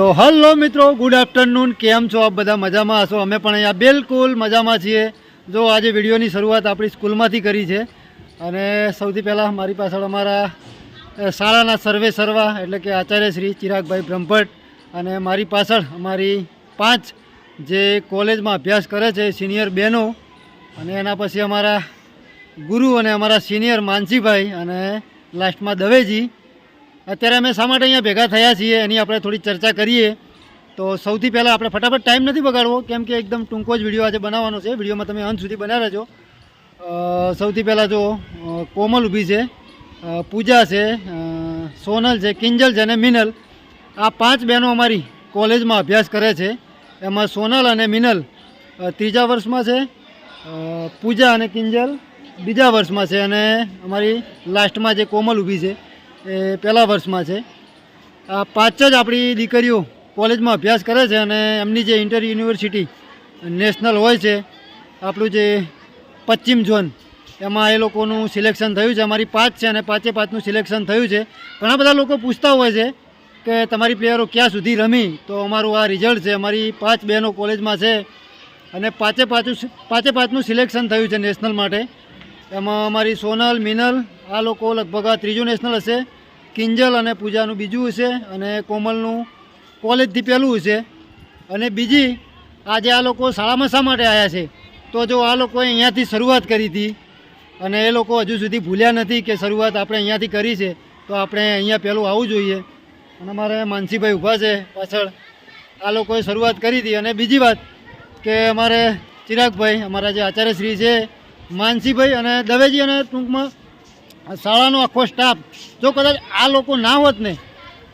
તો હલો મિત્રો good afternoon કેમ છો આપ બધા? મજામાં હશો? અમે પણ અહીંયા બિલકુલ મજામાં છીએ. જો આજે વિડીયોની શરૂઆત આપણી સ્કૂલમાંથી કરી છે. અને સૌથી પહેલાં મારી પાછળ અમારા શાળાના સર્વે સર્વા, એટલે કે આચાર્ય શ્રી ચિરાગભાઈ બ્રહ્મભટ્ટ અને મારી પાછળ અમારી પાંચ જે કોલેજમાં અભ્યાસ કરે છે, સિનિયર બહેનો અને એના પછી અમારા ગુરુ અને અમારા સિનિયર માનસીભાઈ અને લાસ્ટમાં દવેજી અત્યારે અમે શા માટે અહીંયા ભેગા થયા છીએ એની આપણે થોડી ચર્ચા કરીએ. તો સૌથી પહેલાં આપણે ફટાફટ ટાઈમ નથી બગાડવો, કેમ કે એકદમ ટૂંકો જ વીડિયો આજે બનાવવાનો છે. વિડીયોમાં તમે અંત સુધી બન્યા રહેજો. સૌથી પહેલાં જો કોમલ ઊભી છે પૂજા છે સોનલ છે, કિંજલ છે અને મિનલ. આ પાંચ બહેનો અમારી કોલેજમાં અભ્યાસ કરે છે. એમાં સોનલ અને મિનલ ત્રીજા વર્ષમાં છે પૂજા અને કિંજલ બીજા વર્ષમાં છે અને અમારી લાસ્ટમાં જે કોમલ ઊભી છે. એ પહેલા વર્ષમાં છે. આ પાંચ જ આપણી દીકરીઓ કોલેજમાં અભ્યાસ કરે છે અને એમની જે ઇન્ટર યુનિવર્સિટી નેશનલ હોય છે, આપણું જે પશ્ચિમ ઝોન, એમાં એ લોકોનું સિલેક્શન થયું છે. અમારી પાંચ છે અને પાંચે પાંચનું સિલેક્શન થયું છે. ઘણા બધા લોકો પૂછતા હોય છે કે તમારી પ્લેયરો ક્યાં સુધી રમી? તો અમારું આ રિઝલ્ટ છે. અમારી પાંચ બહેનો કોલેજમાં છે અને પાંચે પાંચું પાંચે પાંચનું સિલેક્શન થયું છે નેશનલ માટે. એમાં અમારી સોનલ, મિનલ, આ લોકો લગભગ આ ત્રીજું નેશનલ હશે. કિંજલ અને પૂજાનું બીજું હશે અને કોમલનું કોલેજથી પહેલું હશે. અને બીજી, આજે આ લોકો શાળામાં શા માટે આવ્યા છે? તો જો આ લોકોએ અહીંયાથી શરૂઆત કરી હતી અને એ લોકો હજુ સુધી ભૂલ્યા નથી કે શરૂઆત આપણે અહીંયાથી કરી છે, તો આપણે અહીંયા પહેલું આવવું જોઈએ. અને અમારે માનસીભાઈ ઊભા છે પાછળ. આ લોકોએ શરૂઆત કરી હતી. અને બીજી વાત કે અમારે ચિરાગભાઈ, અમારા જે આચાર્યશ્રી છે, માનસીભાઈ અને દવેજી અને ટૂંકમાં શાળાનો આખો સ્ટાફ જો કદાચ આ લોકો ના હોત ને,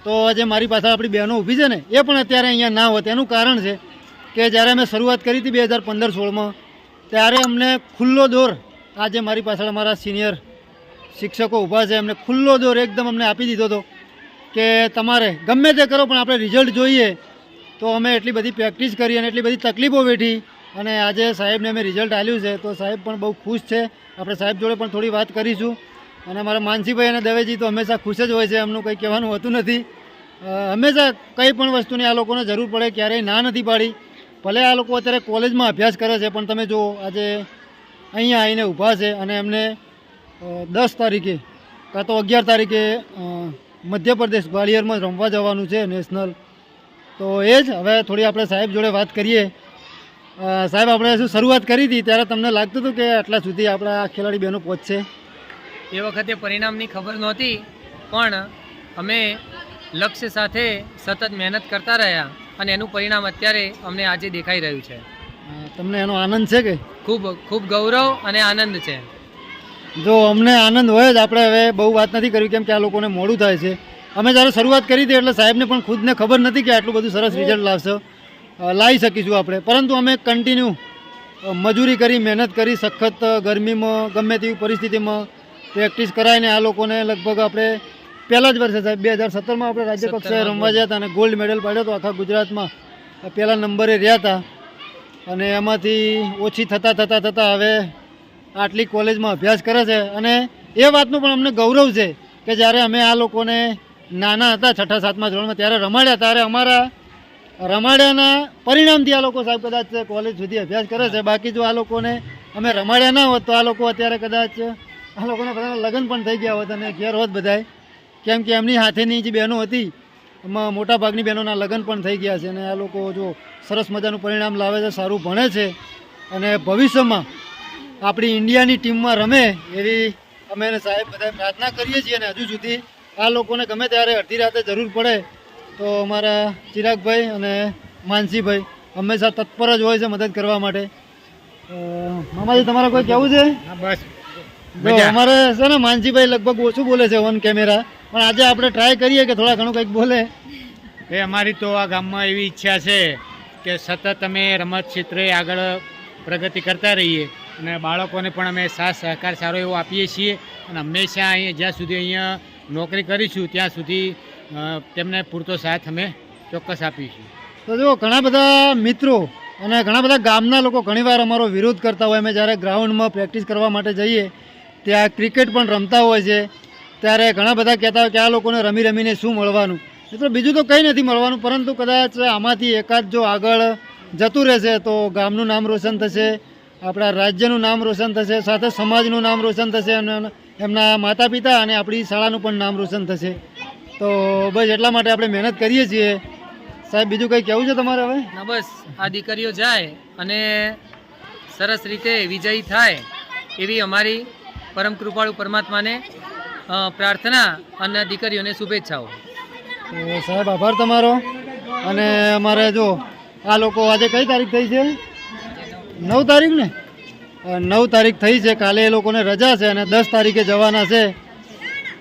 તો આજે મારી પાસે આપણી બહેનો ઊભી છે ને, એ પણ અત્યારે અહીંયા ના હોત. એનું કારણ છે કે જ્યારે અમે શરૂઆત કરી હતી બે હજાર પંદર સોળમાં, ત્યારે અમને ખુલ્લો દોર આજે મારી પાછળ અમારા સિનિયર શિક્ષકો ઊભા છે, એમને ખુલ્લો દોર એકદમ અમને આપી દીધો હતો કે તમારે ગમે તે કરો, પણ આપણે રિઝલ્ટ જોઈએ. તો અમે એટલી બધી પ્રેક્ટિસ કરી અને એટલી બધી તકલીફો વેઠી અને આજે સાહેબને અમે રિઝલ્ટ આપ્યું છે. તો સાહેબ પણ બહુ ખુશ છે. આપણે સાહેબ જોડે પણ થોડી વાત કરીશું. અને અમારા માનસીભાઈ અને દવેજી તો હંમેશા ખુશ જ હોય છે, એમનું કંઈ કહેવાનું હોતું નથી. હંમેશા કંઈ પણ વસ્તુની આ લોકોને જરૂર પડે, ક્યારેય ના નથી પાડી. ભલે આ લોકો અત્યારે કોલેજમાં અભ્યાસ કરે છે, પણ તમે જુઓ આજે અહીંયા આવીને ઊભા છે અને એમને દસ તારીખે કાં તો અગિયાર તારીખે મધ્યપ્રદેશ ગ્વાલિયરમાં રમવા જવાનું છે નેશનલ. તો એ જ, હવે થોડી આપણે સાહેબ જોડે વાત કરીએ. સાહેબ, આપણે શું શરૂઆત કરી હતી, ત્યારે તમને લાગતું હતું કે આટલા સુધી આપણા ખેલાડી બહેનો પહોંચશે? એ વખતે પરિણામની ખબર નહોતી પણ અમે લક્ષ્ય સાથે સતત મહેનત કરતા રહ્યા અને એનું પરિણામ અત્યારે અમને આજે દેખાઈ રહ્યું છે. તમને એનો આનંદ છે કે? ખૂબ ખૂબ ગૌરવ અને આનંદ છે. જો અમને આનંદ હોય જ આપણે હવે બહુ વાત નથી કરી કેમ કે આ લોકોને મોડું થાય છે. અમે જ્યારે શરૂઆત કરી હતી એટલે સાહેબને પણ ખુદને ખબર નથી કે આટલું બધું સરસ રિઝલ્ટ લાવશે. લાવી શકીશું આપણે. પરંતુ અમે કન્ટિન્યુ મજૂરી કરી મહેનત કરી સખત ગરમીમાં ગમે તેવી પરિસ્થિતિમાં પ્રેક્ટિસ કરાવીને આ લોકોને લગભગ આપણે પહેલા જ વર્ષે સાહેબ બે હજાર સત્તરમાં આપણે રાજ્ય કક્ષાએ રમવા ગયા હતા અને ગોલ્ડ મેડલ પાડ્યો હતો. આખા ગુજરાતમાં પહેલા નંબરે રહ્યા હતા. અને એમાંથી ઓછી થતાં થતાં થતાં હવે આટલી કોલેજમાં અભ્યાસ કરે છે. અને એ વાતનું પણ અમને ગૌરવ છે કે જ્યારે અમે આ લોકોને નાના હતા છઠ્ઠા સાતમા ધોરણમાં ત્યારે રમાડ્યા ત્યારે અમારા રમાડ્યાના પરિણામથી આ લોકો સાહેબ કદાચ કોલેજ સુધી અભ્યાસ કરે છે. બાકી જો આ લોકોને અમે રમાડ્યા ના હોત તો આ લોકો અત્યારે કદાચ આ લોકોને બધાના લગ્ન પણ થઈ ગયા હોત અને ઘેર હોત બધાય. કેમ કે એમની હાથેની જે બહેનો હતી, એમાં મોટાભાગની બહેનોના લગ્ન પણ થઈ ગયા છે અને આ લોકો જો સરસ મજાનું પરિણામ લાવે છે, સારું ભણે છે અને ભવિષ્યમાં આપણી ઇન્ડિયાની ટીમમાં રમે એવી અમે સાહેબ બધા પ્રાર્થના કરીએ છીએ અને હજુ સુધી આ લોકોને ગમે ત્યારે અડધી રાતે જરૂર પડે તો અમારા ચિરાગભાઈ અને માનસીભાઈ હંમેશા તત્પર જ હોય છે મદદ કરવા માટે. મામાજી, તમારે કોઈ કહેવું છે? બસ. અમારે છે ને માનસીભાઈ લગભગ ઓછું બોલે છે ઓન કેમેરા પણ આજે આપણે ટ્રાય કરીએ કે થોડા ઘણું કંઈક બોલે. એ અમારી તો આ ગામમાં એવી ઈચ્છા છે કે સતત અમે રમત ક્ષેત્રે આગળ પ્રગતિ કરતા રહીએ. અને બાળકોને પણ અમે સાથ સહકાર સારો એવો આપીએ છીએ. અને હંમેશા અહીંયા જ્યાં સુધી અહીંયા નોકરી કરીશું ત્યાં સુધી તેમને પૂરતો સાથ અમે ચોક્કસ આપીશું. તો જો ઘણા બધા મિત્રો અને ઘણા બધા ગામના લોકો ઘણીવાર અમારો વિરોધ કરતા હોય. અમે જ્યારે ગ્રાઉન્ડમાં પ્રેક્ટિસ કરવા માટે જઈએ ત્યાં ક્રિકેટ પણ રમતા હોય છે. ત્યારે ઘણા બધા કહેતા હોય કે આ લોકોને રમી રમીને શું મળવાનું? મિત્રો, બીજું તો કંઈ નથી મળવાનું, પરંતુ કદાચ આમાંથી એકાદ જો આગળ જતું રહેશે તો ગામનું નામ રોશન થશે, આપણા રાજ્યનું નામ રોશન થશે, સાથે સમાજનું નામ રોશન થશે અને એમના માતા પિતા અને આપણી શાળાનું પણ નામ રોશન થશે. તો બસ એટલા માટે આપણે મહેનત કરીએ છીએ. સાહેબ, બીજું કંઈ કહેવું છે તમારે હવે? ના, બસ, આ દીકરીઓ જાય અને સરસ રીતે વિજયી થાય એવી અમારી પરમ કૃપાળુ પરમાત્માને પ્રાર્થના અને દીકરીઓને શુભેચ્છાઓ. સાહેબ, આભાર તમારો. અને અમારે જો, આ લોકો આજે કઈ તારીખ થઈ છે? નવ તારીખ ને? નવ તારીખ થઈ છે. કાલે એ લોકોને રજા છે અને દસ તારીખે જવાના છે.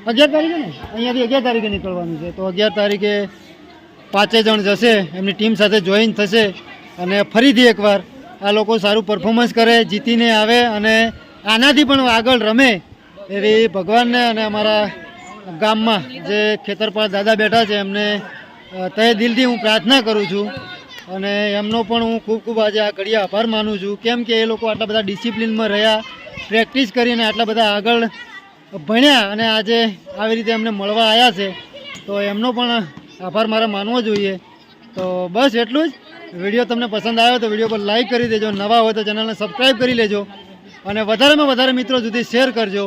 અગિયાર તારીખે ને? અહીંયાથી અગિયાર તારીખે નીકળવાનું છે. તો અગિયાર તારીખે પાંચે જણ જશે, એમની ટીમ સાથે જોઈન થશે અને ફરીથી એકવાર આ લોકો સારું પરફોર્મન્સ કરે, જીતીને આવે અને આનાથી પણ આગળ રમે એવી ભગવાનને અને અમારા ગામમાં જે ખેતરપાળ દાદા બેઠા છે, એમને તહે દિલથી હું પ્રાર્થના કરું છું અને એમનો પણ હું ખૂબ ખૂબ આજે આ ઘડીએ આભાર માનું છું. કેમ કે એ લોકો આટલા બધા ડિસિપ્લિનમાં રહ્યા, પ્રેક્ટિસ કરીને આટલા બધા આગળ ભણ્યા અને આજે આવી રીતે એમને મળવા આવ્યા છે, તો એમનો પણ આભાર મારે માનવો જોઈએ. તો બસ એટલું જ. વીડિયો તમને પસંદ આવ્યો તો વીડિયો પર લાઇક કરી દેજો, નવા હોય તો ચેનલને સબસ્ક્રાઈબ કરી લેજો. અને વધારેમાં વધારે મિત્રો સુધી શેર કરજો.